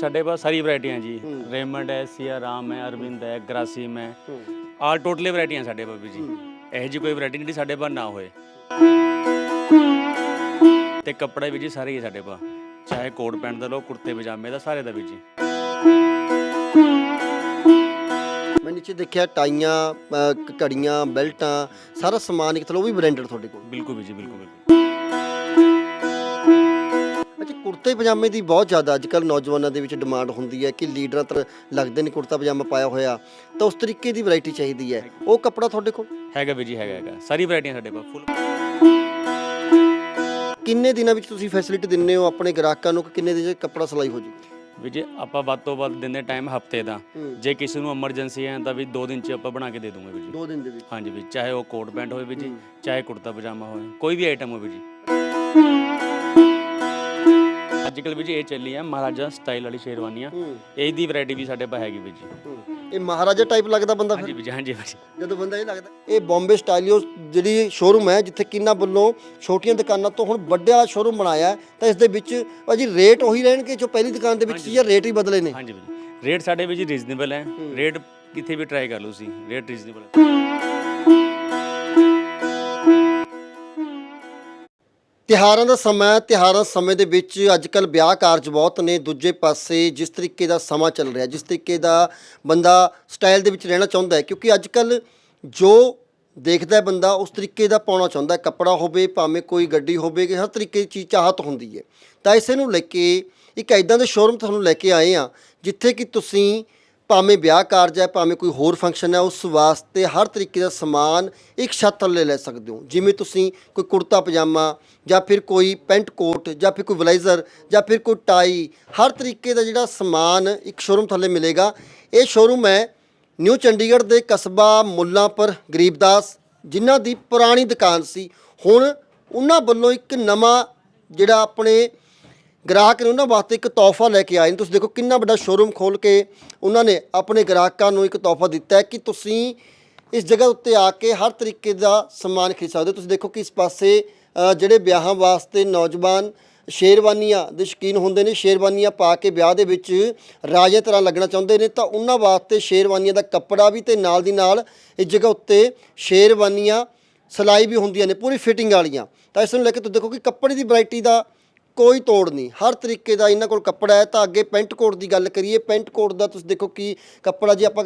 ਸਾਡੇ ਪਾਸ ਸਾਰੀ ਵੈਰਾਈਟੀਆਂ ਜੀ। ਰੇਮੰਡ ਹੈ ਸੀਆ ਰਾਮ ਹੈ ਅਰਵਿੰਦ ਹੈ ਗ੍ਰਾਸੀਮ ਹੈ। ਆਲ ਟੋਟਲੀ ਵੈਰਾਈਟੀਆਂ ਸਾਡੇ ਪਾਸ ਵੀ ਜੀ। ਇਹੋ ਜੀ ਕੋਈ ਵੈਰਾਈਟੀ ਨਹੀਂ ਜਿਹੜੀ ਸਾਡੇ ਪਾਸ ਨਾ ਹੋਏ। ਤੇ ਕੱਪੜਾ ਵੀ ਜੀ ਸਾਰੇ ਹੀ ਸਾਡੇ ਪਾਸ ਚਾਹੇ ਕੋਟ ਪੈਂਟ ਦਾ ਲਓ ਕੁੜਤੇ ਪਜਾਮੇ ਦਾ ਸਾਰੇ ਦਾ ਵੀ ਜੀ। ਮੈਂ ਨੀਚੇ ਦੇਖਿਆ ਟਾਈਆਂ ਅ, ਕ- ਘੜੀਆਂ ਬੈਲਟਾਂ ਸਾਰਾ ਸਮਾਨ ਇੱਕ ਥਲੋ ਉਹ ਵੀ ਬ੍ਰਾਂਡਡ ਤੁਹਾਡੇ ਕੋਲ। ਬਿਲਕੁਲ ਵੀ ਜੀ ਬਿਲਕੁਲ ਬਿਲਕੁਲ ਅੱਛਾ ਕੁੜਤੇ ਪਜਾਮੇ ਦੀ ਬਹੁਤ ਜ਼ਿਆਦਾ ਅੱਜਕੱਲ ਨੌਜਵਾਨਾਂ ਦੇ ਵਿੱਚ ਡਿਮਾਂਡ ਹੁੰਦੀ ਹੈ ਕਿ ਲੀਡਰਾਂ ਤਰ ਲੱਗਦੇ ਨੇ ਕੁੜਤਾ ਪਜਾਮਾ ਪਾਇਆ ਹੋਇਆ। ਤਾਂ ਉਸ ਤਰੀਕੇ ਦੀ ਵੈਰਾਈਟੀ ਚਾਹੀਦੀ ਹੈ। ਉਹ ਕੱਪੜਾ ਤੁਹਾਡੇ ਕੋਲ? ਹੈਗਾ ਵੀ ਜੀ ਹੈਗਾ ਹੈਗਾ। ਸਾਰੀ ਵੈਰਾਈਟੀਆਂ ਸਾਡੇ ਪਾਸ ਫੁੱਲ ਕਿੰਨੇ ਦਿਨਾਂ ਵਿੱਚ ਤੁਸੀਂ ਫੈਸਿਲਿਟੀ ਦਿੰਦੇ ਹੋ ਆਪਣੇ ਗ੍ਰਾਹਕਾਂ ਨੂੰ ਕਿ ਕਿੰਨੇ ਦਿਨ 'ਚ ਕੱਪੜਾ ਸਿਲਾਈ ਹੋ ਜੀ? ਵੀ ਜੇ ਆਪਾਂ ਵੱਧ ਤੋਂ ਵੱਧ ਦਿੰਦੇ ਟਾਈਮ ਹਫ਼ਤੇ ਦਾ। ਜੇ ਕਿਸੇ ਨੂੰ ਐਮਰਜੈਂਸੀ ਹੈ ਤਾਂ ਵੀ 2 ਦਿਨ ਚ ਆਪਾਂ ਬਣਾ ਕੇ ਦੇ ਦੂੰਗੇ ਵੀ ਜੀ। ਦੋ ਦਿਨ ਦੇ ਵਿੱਚ? ਹਾਂਜੀ ਵੀ ਚਾਹੇ ਉਹ ਕੋਟ ਪੈਂਟ ਹੋਵੇ ਵੀ ਜੀ ਚਾਹੇ ਕੁੜਤਾ ਪਜਾਮਾ ਹੋਵੇ। ਕੋਈ ਵੀ ਆਈਟਮ ਹੋਵੇ ਜੀ। ਅੱਜ ਕੱਲ੍ਹ ਵੀ ਜੀ ਇਹ ਚੱਲੀ ਹੈ ਮਹਾਰਾਜਾ ਸਟਾਈਲ ਵਾਲੀ ਸ਼ੇਰਵਾਨੀਆਂ। ਇਹ ਦੀ ਵੈਰਾਈਟੀ ਵੀ ਸਾਡੇ ਪਾਸ ਹੈਗੀ ਵੀ ਜੀ। ਇਹ ਮਹਾਰਾਜਾ ਟਾਈਪ ਲੱਗਦਾ ਬੰਦਾ ਫਿਰ? ਹਾਂਜੀ ਵੀ ਹਾਂਜੀ ਜਦੋਂ ਬੰਦਾ ਇਹ ਲੱਗਦਾ ਇਹ ਬੰਬੇ ਸਟਾਈਲਿਓ ਜਿਹੜੀ ਸ਼ੋਰੂਮ ਹੈ ਜਿੱਥੇ ਕਿੰਨਾ ਵੱਲੋਂ ਛੋਟੀਆਂ ਦੁਕਾਨਾਂ ਤੋਂ ਹੁਣ ਵੱਡਾ ਸ਼ੋਰੂਮ ਬਣਾਇਆ ਹੈ, ਤਾਂ ਇਸ ਦੇ ਵਿੱਚ ਭਾਜੀ ਰੇਟ ਉਹੀ ਰਹਿਣਗੇ ਜੋ ਪਹਿਲੀ ਦੁਕਾਨ ਦੇ ਵਿੱਚ ਸੀ ਜਾਂ। ਰੇਟ ਹੀ ਬਦਲੇ ਨੇ। ਹਾਂਜੀ ਰੇਟ ਸਾਡੇ ਵੀ ਜੀ ਰੀਜ਼ਨੇਬਲ ਹੈ। ਰੇਟ ਕਿਤੇ ਵੀ ਟਰਾਈ ਕਰ ਲਓ ਤੁਸੀਂ। ਰੇਟ ਰੀਜ਼ਨੇਬਲ ਹੈ। ਤਿਹਾਰਾਂ ਦਾ ਸਮਾਂ ਤਿਹਾਰਾਂ ਸਮੇਂ ਦੇ ਵਿੱਚ ਅੱਜਕੱਲ ਵਿਆਹ ਕਾਰਜ ਬਹੁਤ ਨੇ। ਦੂਜੇ ਪਾਸੇ ਜਿਸ ਤਰੀਕੇ ਦਾ ਸਮਾਂ ਚੱਲ ਰਿਹਾ, ਜਿਸ ਤਰੀਕੇ ਦਾ ਬੰਦਾ ਸਟਾਈਲ ਦੇ ਵਿੱਚ ਰਹਿਣਾ ਚਾਹੁੰਦਾ ਹੈ, ਕਿਉਂਕਿ ਅੱਜਕੱਲ ਜੋ ਦੇਖਦਾ ਹੈ ਬੰਦਾ, ਉਸ ਤਰੀਕੇ ਦਾ ਪਾਉਣਾ ਚਾਹੁੰਦਾ ਹੈ। ਕੱਪੜਾ ਹੋਵੇ, ਭਾਵੇਂ ਕੋਈ ਗੱਡੀ ਹੋਵੇ, ਕਿ ਹਰ ਤਰੀਕੇ ਦੀ ਚੀਜ਼ ਚਾਹਤ ਹੁੰਦੀ ਹੈ। ਤਾਂ ਇਸੇ ਨੂੰ ਲੈ ਕੇ ਇੱਕ ਐਦਾਂ ਦੇ ਸ਼ੋਰੂਮ ਤੁਹਾਨੂੰ ਲੈ ਕੇ ਆਏ ਆ ਜਿੱਥੇ ਕਿ ਤੁਸੀਂ ਭਾਵੇਂ ਵਿਆਹ ਕਾਰਜ ਹੈ, ਭਾਵੇਂ ਕੋਈ ਹੋਰ ਫੰਕਸ਼ਨ ਹੈ, ਉਸ ਵਾਸਤੇ ਹਰ ਤਰੀਕੇ ਦਾ ਸਮਾਨ ਇੱਕ ਛੱਤ ਥੱਲੇ ਲੈ ਸਕਦੇ ਹੋ। ਜਿਵੇਂ ਤੁਸੀਂ ਕੋਈ ਕੁੜਤਾ, ਪਜਾਮਾ ਜਾਂ ਫਿਰ ਕੋਈ ਪੈਂਟ ਕੋਟ ਜਾਂ ਫਿਰ ਕੋਈ ਬਲੇਜ਼ਰ ਜਾਂ ਫਿਰ ਕੋਈ ਟਾਈ, ਹਰ ਤਰੀਕੇ ਦਾ ਜਿਹੜਾ ਸਮਾਨ ਇੱਕ ਸ਼ੋਰੂਮ ਥੱਲੇ ਮਿਲੇਗਾ। ਇਹ ਸ਼ੋਰੂਮ ਹੈ ਨਿਊ ਚੰਡੀਗੜ੍ਹ ਦੇ ਕਸਬਾ ਮੁੱਲਾਂਪੁਰ ਗਰੀਬਦਾਸ ਜਿਨ੍ਹਾਂ ਦੀ ਪੁਰਾਣੀ ਦੁਕਾਨ ਸੀ। ਹੁਣ ਉਹਨਾਂ ਵੱਲੋਂ ਇੱਕ ਨਵਾਂ ਜਿਹੜਾ ਆਪਣੇ ਗ੍ਰਾਹਕ ਨੇ ਉਹਨਾਂ ਵਾਸਤੇ ਇੱਕ ਤੋਹਫਾ ਲੈ ਕੇ ਆਏ ਨੇ। ਤੁਸੀਂ ਦੇਖੋ ਕਿੰਨਾ ਵੱਡਾ ਸ਼ੋਰੂਮ ਖੋਲ ਕੇ ਉਹਨਾਂ ਨੇ ਆਪਣੇ ਗ੍ਰਾਹਕਾਂ ਨੂੰ ਇੱਕ ਤੋਹਫਾ ਦਿੱਤਾ ਹੈ ਕਿ ਤੁਸੀਂ ਇਸ ਜਗ੍ਹਾ ਉੱਤੇ ਆ ਕੇ ਹਰ ਤਰੀਕੇ ਦਾ ਸਮਾਨ ਖਰੀਦ ਸਕਦੇ ਹੋ। ਤੁਸੀਂ ਦੇਖੋ ਕਿ ਇਸ ਪਾਸੇ ਅ, ਜਿਹੜੇ ਵਿਆਹਾਂ ਵਾਸਤੇ ਨੌਜਵਾਨ ਸ਼ੇਰਵਾਨੀਆਂ ਦੇ ਸ਼ੌਕੀਨ ਹੁੰਦੇ ਨੇ ਸ਼ੇਰਵਾਨੀਆਂ ਪਾ ਕੇ ਵਿਆਹ ਦੇ ਵਿੱਚ ਰਾਜੇ ਤਰ੍ਹਾਂ ਲੱਗਣਾ ਚਾਹੁੰਦੇ ਨੇ ਤਾਂ ਉਹਨਾਂ ਵਾਸਤੇ ਸ਼ੇਰਵਾਨੀਆਂ ਦਾ ਕੱਪੜਾ ਵੀ ਤੇ ਨਾਲ ਦੀ ਨਾਲ ਇਸ ਜਗ੍ਹਾ ਉੱਤੇ ਸ਼ੇਰਵਾਨੀਆਂ ਸਿਲਾਈ ਵੀ ਹੁੰਦੀਆਂ ਨੇ ਪੂਰੀ ਫਿਟਿੰਗ ਵਾਲੀਆਂ। ਤਾਂ ਇਸ ਨੂੰ ਲੈ ਕੇ ਤੁਸੀਂ ਦੇਖੋ ਕਿ ਕੱਪੜੇ ਦੀ ਵੈਰਾਈਟੀ ਦਾ ਕੋਈ ਤੋੜ ਨਹੀਂ। ਹਰ ਤਰੀਕੇ ਦਾ ਇਹਨਾਂ ਕੋਲ ਕੱਪੜਾ ਹੈ। ਤਾਂ ਅੱਗੇ ਪੈਂਟ ਕੋਟ ਦੀ ਗੱਲ ਕਰੀਏ। ਪੈਂਟ ਕੋਟ ਦਾ ਤੁਸੀਂ ਦੇਖੋ ਕਿ ਕੱਪੜਾ ਜੇ ਆਪਾਂ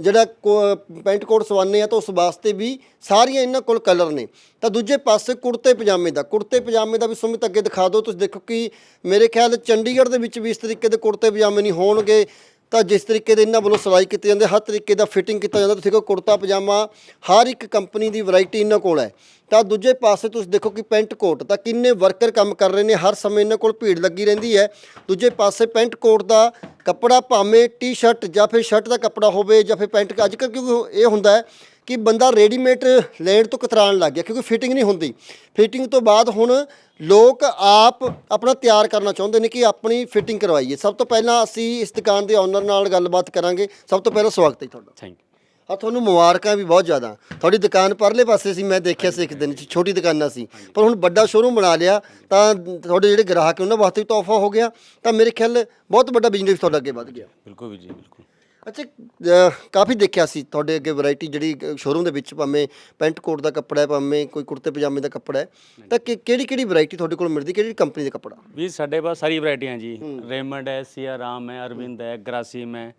ਜਿਹੜਾ ਕੋ- ਪੈਂਟ ਕੋਟ ਸਵਾਨੇ ਆ ਤਾਂ ਉਸ ਵਾਸਤੇ ਵੀ ਸਾਰੀਆਂ ਇਹਨਾਂ ਕੋਲ ਕਲਰ ਨੇ। ਤਾਂ ਦੂਜੇ ਪਾਸੇ ਕੁੜਤੇ ਪਜਾਮੇ ਦਾ। ਕੁੜਤੇ ਪਜਾਮੇ ਦਾ ਵੀ ਸੁਮਿਤ ਅੱਗੇ ਦਿਖਾ ਦਿਓ। ਤੁਸੀਂ ਦੇਖੋ ਕਿ ਮੇਰੇ ਖਿਆਲ ਚੰਡੀਗੜ੍ਹ ਦੇ ਵਿੱਚ ਵੀ ਇਸ ਤਰੀਕੇ ਦੇ ਕੁੜਤੇ ਪਜਾਮੇ ਨਹੀਂ ਹੋਣਗੇ। ਤਾਂ ਜਿਸ ਤਰੀਕੇ ਦੇ ਇਹਨਾਂ ਵੱਲੋਂ ਸਿਲਾਈ ਕੀਤੀ ਜਾਂਦੀ ਹਰ ਤਰੀਕੇ ਦਾ ਫਿਟਿੰਗ ਕੀਤਾ ਜਾਂਦਾ। ਤੁਸੀਂ ਦੇਖੋ, ਕੁੜਤਾ, ਪਜਾਮਾ, ਹਰ ਇੱਕ ਕੰਪਨੀ ਦੀ ਵੈਰਾਈਟੀ ਇਹਨਾਂ ਕੋਲ ਹੈ। ਤਾਂ ਦੂਜੇ ਪਾਸੇ ਤੁਸੀਂ ਦੇਖੋ ਕਿ ਪੈਂਟ ਕੋਟ, ਤਾਂ ਕਿੰਨੇ ਵਰਕਰ ਕੰਮ ਕਰ ਰਹੇ ਨੇ, ਹਰ ਸਮੇਂ ਇਹਨਾਂ ਕੋਲ ਭੀੜ ਲੱਗੀ ਰਹਿੰਦੀ ਹੈ। ਦੂਜੇ ਪਾਸੇ ਪੈਂਟ ਕੋਟ ਦਾ ਕੱਪੜਾ ਭਾਵੇਂ ਟੀ-ਸ਼ਰਟ ਜਾਂ ਫਿਰ ਸ਼ਰਟ ਦਾ ਕੱਪੜਾ ਹੋਵੇ ਜਾਂ ਫਿਰ ਪੈਂਟ ਅੱਜ ਕੱਲ੍ਹ ਕਿਉਂਕਿ ਇਹ ਹੁੰਦਾ ਹੈ ਕਿ ਬੰਦਾ ਰੈਡੀਮੇਡ ਲੈਣ ਤੋਂ ਕਤਰਾਣ ਲੱਗ ਗਿਆ ਕਿਉਂਕਿ ਫਿਟਿੰਗ ਨਹੀਂ ਹੁੰਦੀ। ਫਿਟਿੰਗ ਤੋਂ ਬਾਅਦ ਹੁਣ ਲੋਕ ਆਪ ਆਪਣਾ ਤਿਆਰ ਕਰਨਾ ਚਾਹੁੰਦੇ ਨੇ ਕਿ ਆਪਣੀ ਫਿਟਿੰਗ ਕਰਵਾਈਏ। ਸਭ ਤੋਂ ਪਹਿਲਾਂ ਅਸੀਂ ਇਸ ਦੁਕਾਨ ਦੇ ਓਨਰ ਨਾਲ ਗੱਲਬਾਤ ਕਰਾਂਗੇ। ਸਭ ਤੋਂ ਪਹਿਲਾਂ ਸਵਾਗਤ ਹੈ ਤੁਹਾਡਾ। ਥੈਂਕ ਯੂ ਆ ਤੁਹਾਨੂੰ ਮੁਬਾਰਕਾਂ ਵੀ ਬਹੁਤ ਜ਼ਿਆਦਾ। ਤੁਹਾਡੀ ਦੁਕਾਨ ਪਰਲੇ ਪਾਸੇ ਸੀ ਮੈਂ ਦੇਖਿਆ ਸੀ ਇੱਕ ਦਿਨ ਚ ਛੋਟੀ ਦੁਕਾਨਾਂ ਸੀ। ਪਰ ਹੁਣ ਵੱਡਾ ਸ਼ੋਰੂਮ ਬਣਾ ਲਿਆ ਤਾਂ ਤੁਹਾਡੇ ਜਿਹੜੇ ਗ੍ਰਾਹਕ ਉਹਨਾਂ ਵਾਸਤੇ ਵੀ ਤੋਹਫਾ ਹੋ ਗਿਆ। ਤਾਂ ਮੇਰੇ ਖਿਆਲ ਬਹੁਤ ਵੱਡਾ ਬਿਜ਼ਨਸ ਤੁਹਾਡਾ ਅੱਗੇ ਵੱਧ ਗਿਆ। ਬਿਲਕੁਲ ਵੀ ਜੀ ਬਿਲਕੁਲ। ਅੱਛਾ ਅਹ ਕਾਫੀ ਦੇਖਿਆ ਸੀ ਤੁਹਾਡੇ ਅੱਗੇ ਵੈਰਾਈਟੀ ਜਿਹੜੀ ਸ਼ੋਰੂਮ ਦੇ ਵਿੱਚ ਭਾਵੇਂ ਪੈਂਟ ਕੋਟ ਦਾ ਕੱਪੜਾ ਹੈ ਭਾਵੇਂ ਕੋਈ ਕੁੜਤੇ ਪਜਾਮੇ ਦਾ ਕੱਪੜਾ ਹੈ ਤਾਂ ਕਿਹੜੀ ਕਿਹੜੀ ਵੈਰਾਈਟੀ ਤੁਹਾਡੇ ਕੋਲ ਮਿਲਦੀ ਕਿਹੜੀ ਕੰਪਨੀ ਦਾ ਕੱਪੜਾ? ਵੀ ਸਾਡੇ ਪਾਸ ਸਾਰੀ ਵੈਰਾਈਟੀਆਂ ਜੀ। ਰੇਮੰਡ ਹੈ ਸੀਆ ਰਾਮ ਹੈ ਅਰਵਿੰਦ ਹੈ ਗ੍ਰਾਸੀਮ ਹੈ।